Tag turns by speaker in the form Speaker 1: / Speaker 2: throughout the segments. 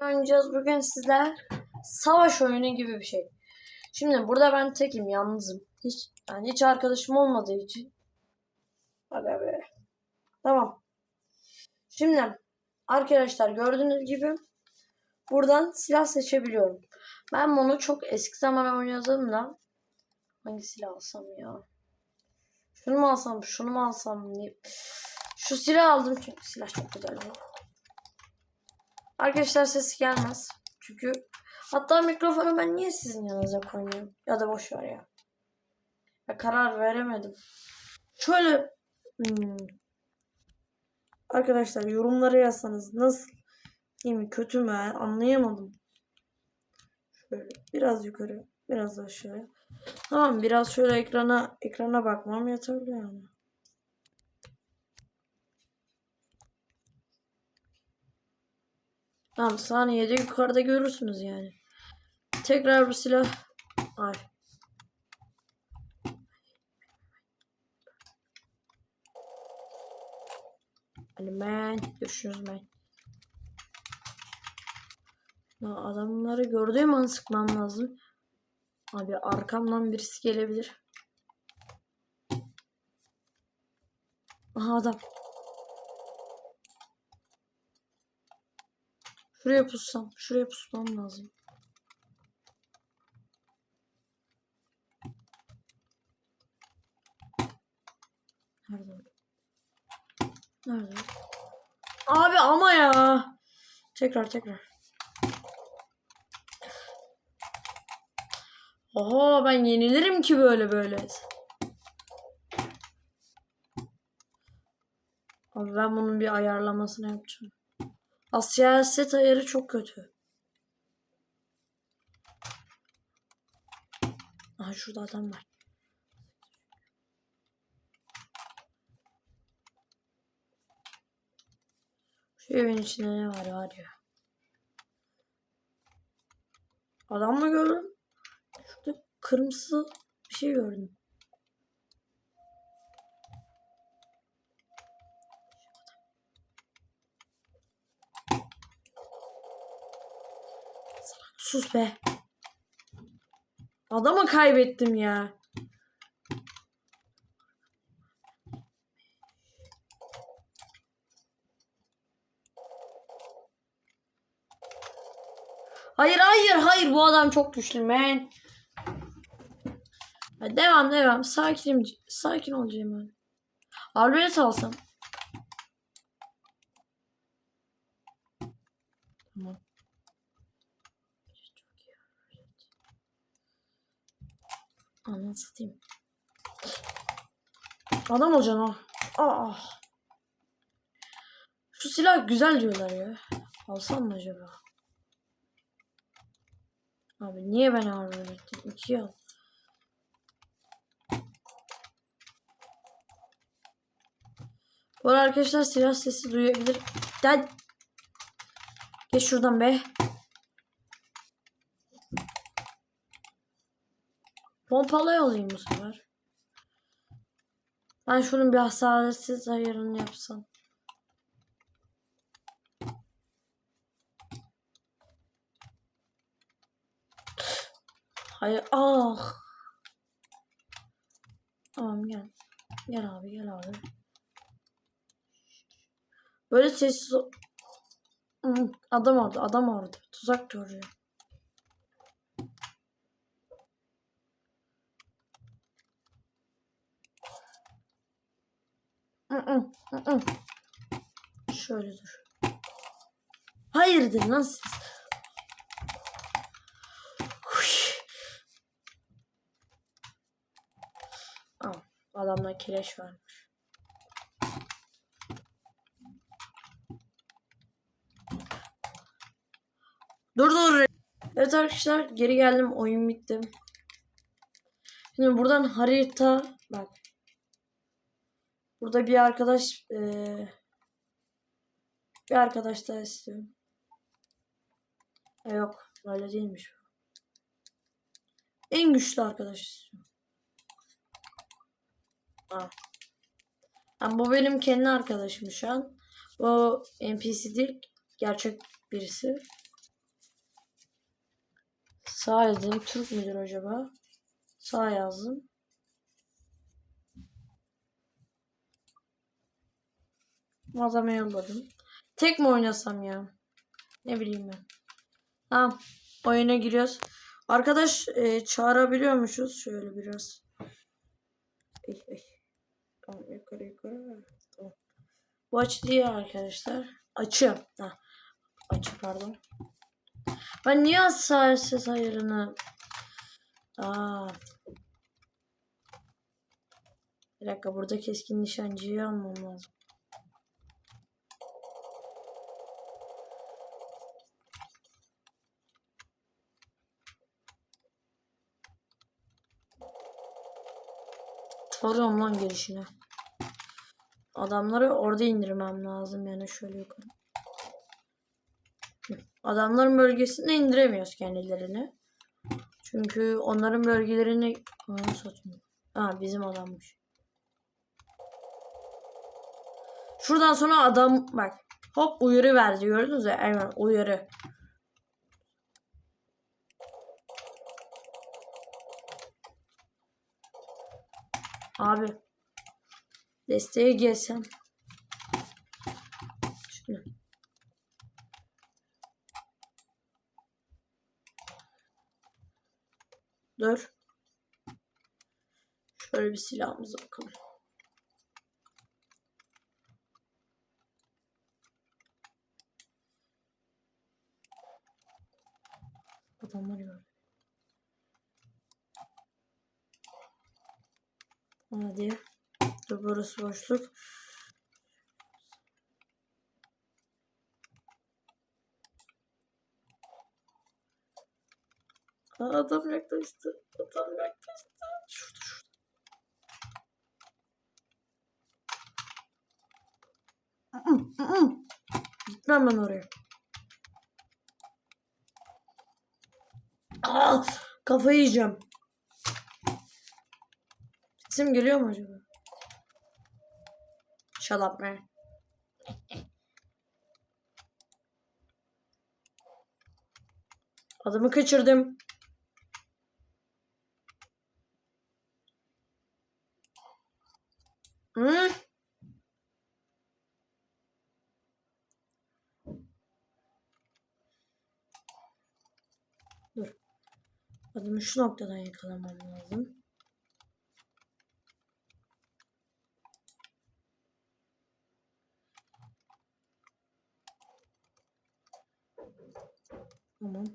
Speaker 1: oynayacağız bugün sizler. Savaş oyunu gibi bir şey. Şimdi burada ben tekim, yalnızım. Hiç yani hiç arkadaşım olmadığı için. Hadi be. Tamam. Şimdi arkadaşlar gördüğünüz gibi buradan silah seçebiliyorum. Ben bunu çok eski zaman oynadım da hangi silah alsam ya? Şunu mu alsam, şunu mu alsam diye. Şu silah aldım çünkü silah çok güzel. bu. Arkadaşlar sesi gelmez. Çünkü hatta mikrofonu ben niye sizin yanınıza koymuyorum? Ya da boş ver ya. ya karar veremedim. Şöyle hmm. Arkadaşlar yorumlara yazsanız nasıl? İyi mi kötü mü anlayamadım. Şöyle biraz yukarı biraz aşağıya. Tamam biraz şöyle ekrana ekrana bakmam yeterli yani. Tamam saniyede yukarıda görürsünüz yani. Tekrar bir silah. Ay. Ben. Görüşürüz ben. Ya adamları gördüğüm an sıkmam lazım. Abi arkamdan birisi gelebilir. Aha adam. Şuraya pussam. Şuraya pusmam lazım. Nerede? Nerede? Abi ama ya. Tekrar tekrar. Oha ben yenilirim ki böyle böyle. Abi ben bunun bir ayarlamasını yapacağım. Az siyaset ayarı çok kötü. Aha şurada adam var. Şu evin içinde ne var var ya. Adam mı gördüm? Şurada kırmızı bir şey gördüm. Sus be. Adamı kaybettim ya. Hayır hayır hayır bu adam çok güçlü. Hadi devam devam. Sakinim. Sakin olacağım ben. Arbelet alsam. Tamam. Anlat satayım. Adam olacaksın o. Aa. Şu silah güzel diyorlar ya. Alsam mı acaba? Abi niye ben ağır öğrettim? İki al. Bu arkadaşlar silah sesi duyabilir. Gel. Geç şuradan be. Pompalı olayım bu sefer. Ben şunun bir hasaretsizsiz ayarını yapsam. Hayır. Ah. Tamam gel. Gel abi gel abi. Böyle sessiz Adam orada adam orada. Tuzak görüyor. Şöyle dur. Hayırdır lan siz? Al, adamda varmış. Dur dur. Evet arkadaşlar geri geldim. Oyun bitti. Şimdi buradan harita bak. Burada bir arkadaş eee, bir arkadaş daha istiyorum. E, yok öyle değilmiş. En güçlü arkadaş istiyorum. Ha. Ha, bu benim kendi arkadaşım şu an. O NPC değil gerçek birisi. Sağ yazdım. Türk müdür acaba? Sağ yazdım. Adama yolladım. Tek mi oynasam ya? Ne bileyim ben. Tamam. Oyuna giriyoruz. Arkadaş e, çağırabiliyormuşuz. Şöyle biraz. Ey, ey. Tamam yukarı yukarı. Tamam. Açı değil arkadaşlar. Açı. Ha. Açı pardon. Ben niye hassasiyet ayarını Aa. Bir dakika burada keskin nişancıyı almam lazım. Soruyorum lan gelişine. Adamları orada indirmem lazım yani şöyle yukarı. Adamların bölgesinde indiremiyoruz kendilerini. Çünkü onların bölgelerini Aa, satayım. Ha bizim adammış. Şuradan sonra adam bak. Hop uyarı verdi gördünüz mü? Hemen uyarı. Abi. Desteğe gelsem. Şunu. Dur. Şöyle bir silahımıza bakalım. Adamlar gördü. Hadi. Dur burası boşluk. Aa, adam yaklaştı. Adam yaklaştı. Şurada şurada. Gitmem ben oraya. Aa, kafayı yiyeceğim. Sesim geliyor mu acaba? Shut up man. Adamı kaçırdım. Hı? Dur. Adamı şu noktadan yakalamam lazım. Tamam.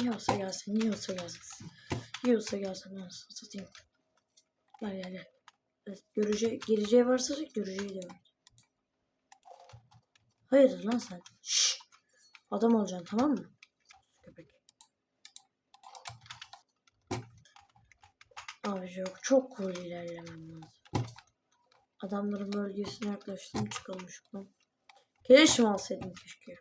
Speaker 1: Yiyorsa gelsin, yiyorsa gelsin. Yiyorsa gelsin, nasıl satayım. Gel gel gel. Görece, geleceği varsa göreceği de var. Hayırdır lan sen? Şşş. Adam olacaksın tamam mı? Köpek. Abi yok çok cool ilerlemem lazım. Adamların bölgesine yaklaştım şuradan. Keleş mi alsaydım keşke.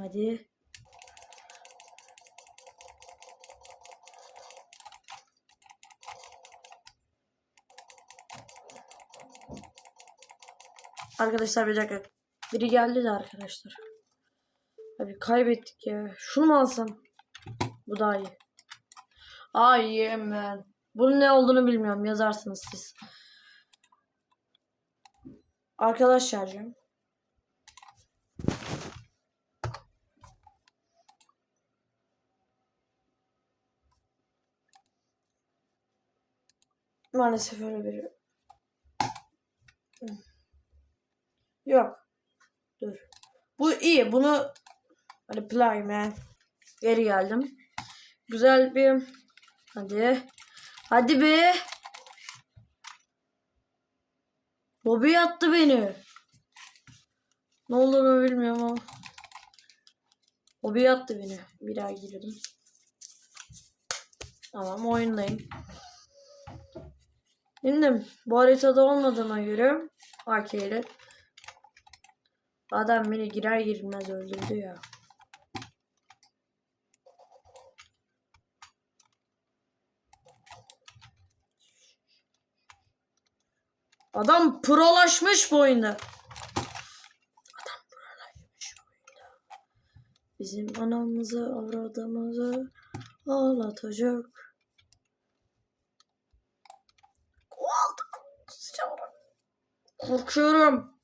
Speaker 1: Hadi. Arkadaşlar bir dakika. Biri geldi de arkadaşlar. Abi kaybettik ya. Şunu mu alsam? Bu daha iyi. Ay yemen. Bunun ne olduğunu bilmiyorum. Yazarsınız siz. Arkadaşlar canım. Maalesef öyle biri. Yok. Dur. Bu iyi. Bunu hadi play. Geri geldim. Güzel bir hadi. Hadi be. Bobby attı beni. Ne olduğunu bilmiyorum ama. Hobi attı beni. Bir daha girdim. Tamam oyundayım. Şimdi bu haritada olmadığıma göre AK ile adam beni girer girmez öldürdü ya. Adam prolaşmış bu oyunda. Adam prolaşmış bu oyunda. Bizim anamızı avradımızı ağlatacak. Korkuyorum.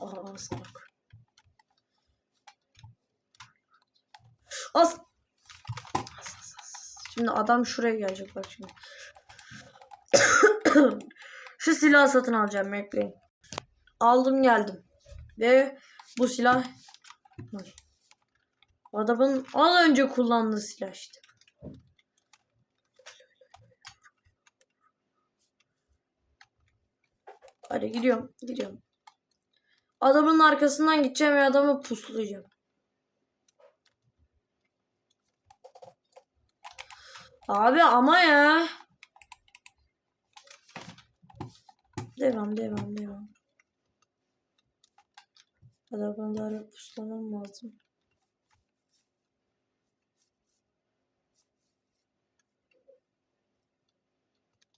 Speaker 1: Aa salak. As. As, as, as. Şimdi adam şuraya gelecek bak şimdi. Şu silahı satın alacağım bekleyin. Aldım geldim. Ve bu silah adamın az önce kullandığı silah işte. Hadi gidiyorum, gidiyorum. Adamın arkasından gideceğim ve adamı puslayacağım. Abi ama ya. Devam, devam, devam. Adamları puslamam lazım.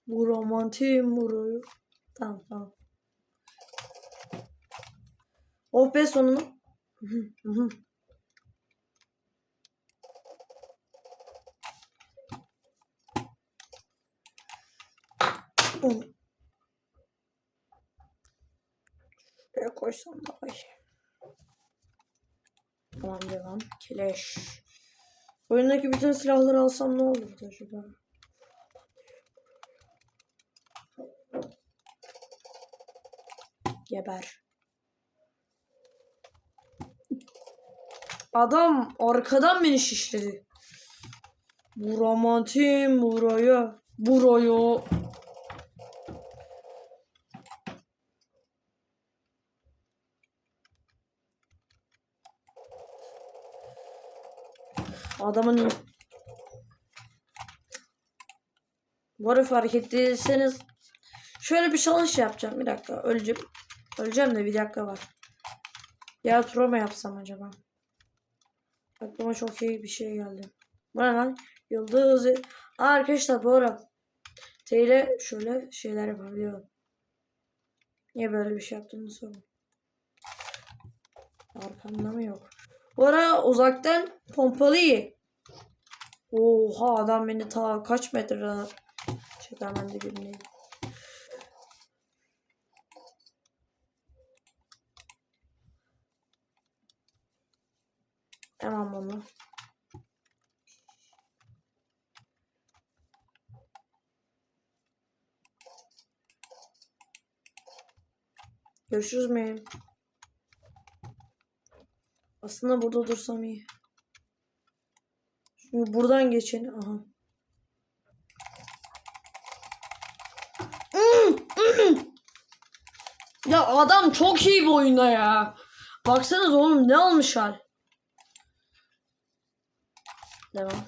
Speaker 1: Bu romantik vuruyor. Tamam tamam. Oh be sonunu. Hı. Şuraya koysam daha iyi. Tamam devam. Keleş. Oyundaki bütün silahları alsam ne olurdu acaba? Geber. Adam arkadan beni şişledi. Bu romantim buraya. Buraya. Adamın Bu arada fark ettiyseniz şöyle bir challenge yapacağım. Bir dakika öleceğim. Öleceğim de bir dakika var. Ya tura mı yapsam acaba? Aklıma çok iyi bir şey geldi. Bu ne lan? Yıldız. Aa, arkadaşlar bu arada T ile şöyle şeyler yapabiliyorum. Niye böyle bir şey yaptığımı sorun. Arkamda mı yok? Bu ara uzaktan pompalı iyi. Oha adam beni ta kaç metre çeker ben de bilmiyorum. Tamam bunu. Görüşürüz mü? Aslında burada dursam iyi. Şimdi buradan geçeni. Aha. Ya adam çok iyi bu oyunda ya. Baksanız oğlum ne olmuş hal. Devam.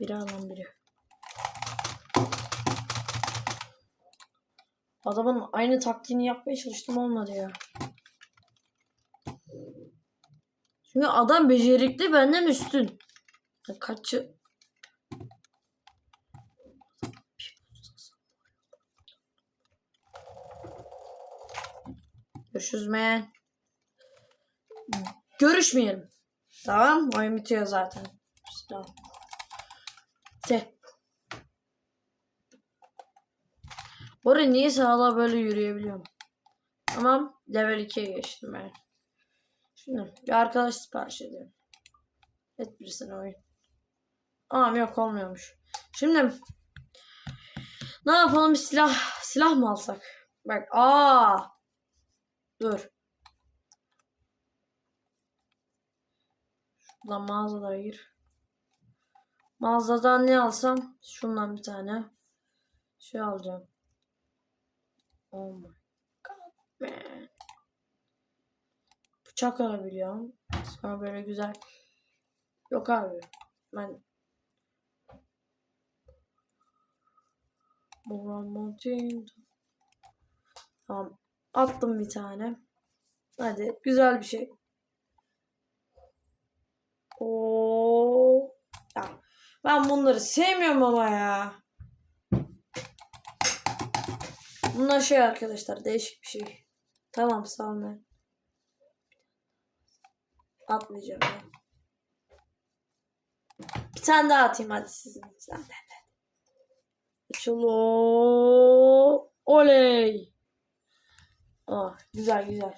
Speaker 1: Biri alan biri. Adamın aynı taktiğini yapmaya çalıştım olmadı ya. Çünkü adam becerikli benden üstün. Kaçı Görüşürüz man. Görüşmeyelim. Tamam. Oyun bitiyor zaten. Tamam. De. Bu arada niyeyse hala böyle yürüyebiliyorum. Tamam. Level 2'ye geçtim ben. Şimdi bir arkadaş sipariş edelim. Et birisine oyun. Aa yok olmuyormuş. Şimdi ne yapalım bir silah silah mı alsak? Bak aa dur. Şuradan mağazalara gir. Mağazadan ne alsam? Şundan bir tane. Şey alacağım. Oh my god man. Bıçak alabiliyorum. Sonra böyle güzel. Yok abi. Ben Moran Mountain. Tamam. Attım bir tane. Hadi. Güzel bir şey. Oo. Ya, ben bunları sevmiyorum ama ya. Bunlar şey arkadaşlar. Değişik bir şey. Tamam olun. Atmayacağım ben. Bir tane daha atayım hadi sizin zaten. Açılo. Oley. Ah, güzel güzel.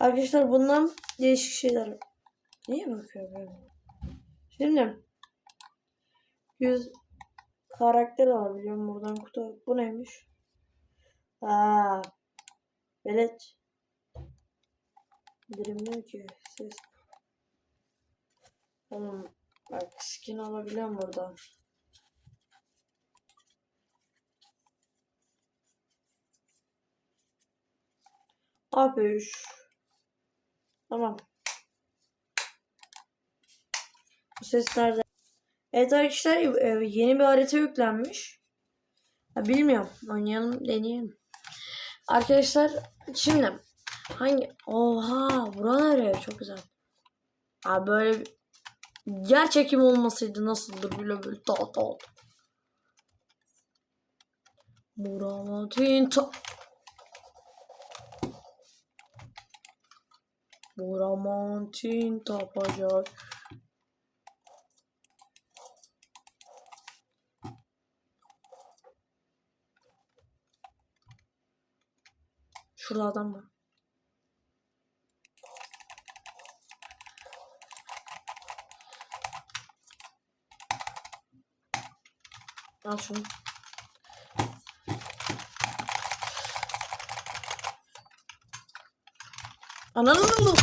Speaker 1: Arkadaşlar bundan değişik şeyler. Niye bakıyor böyle? Şimdi 100 karakter alabiliyorum buradan kutu. Bu neymiş? Aa. Velet. Bilmiyorum ki. Ses. Oğlum bak skin alabiliyorum buradan. Abi Tamam. Bu ses nerede? Evet arkadaşlar e, yeni bir harita yüklenmiş. Ha, bilmiyorum. Oynayalım deneyelim. Arkadaşlar şimdi hangi oha bura nereye çok güzel. Ha böyle yer çekim olmasaydı nasıldır böyle böyle ta ta. Muramatin ta Muramantin tapacak. Şurada adam var. Al şunu. Ananı mı